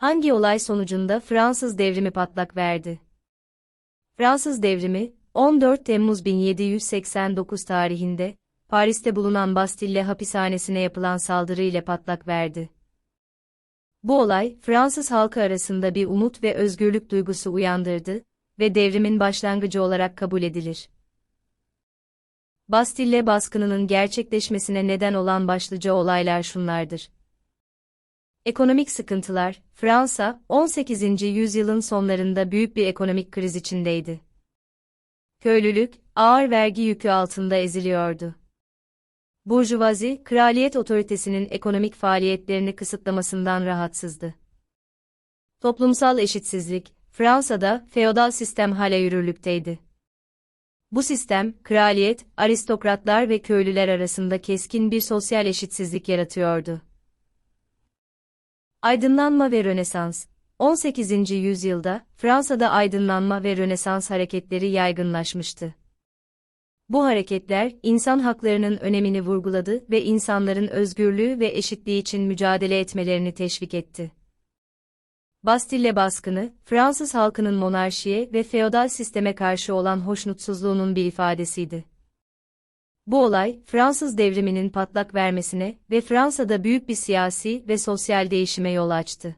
Hangi olay sonucunda Fransız devrimi patlak verdi? Fransız devrimi, 14 Temmuz 1789 tarihinde, Paris'te bulunan Bastille hapishanesine yapılan saldırı ile patlak verdi. Bu olay, Fransız halkı arasında bir umut ve özgürlük duygusu uyandırdı ve devrimin başlangıcı olarak kabul edilir. Bastille baskınının gerçekleşmesine neden olan başlıca olaylar şunlardır. Ekonomik sıkıntılar, Fransa, 18. yüzyılın sonlarında büyük bir ekonomik kriz içindeydi. Köylülük, ağır vergi yükü altında eziliyordu. Burjuvazi, kraliyet otoritesinin ekonomik faaliyetlerini kısıtlamasından rahatsızdı. Toplumsal eşitsizlik, Fransa'da feodal sistem hala yürürlükteydi. Bu sistem, kraliyet, aristokratlar ve köylüler arasında keskin bir sosyal eşitsizlik yaratıyordu. Aydınlanma ve Rönesans 18. yüzyılda Fransa'da aydınlanma ve Rönesans hareketleri yaygınlaşmıştı. Bu hareketler insan haklarının önemini vurguladı ve insanların özgürlüğü ve eşitliği için mücadele etmelerini teşvik etti. Bastille baskını, Fransız halkının monarşiye ve feodal sisteme karşı olan hoşnutsuzluğunun bir ifadesiydi. Bu olay, Fransız devriminin patlak vermesine ve Fransa'da büyük bir siyasi ve sosyal değişime yol açtı.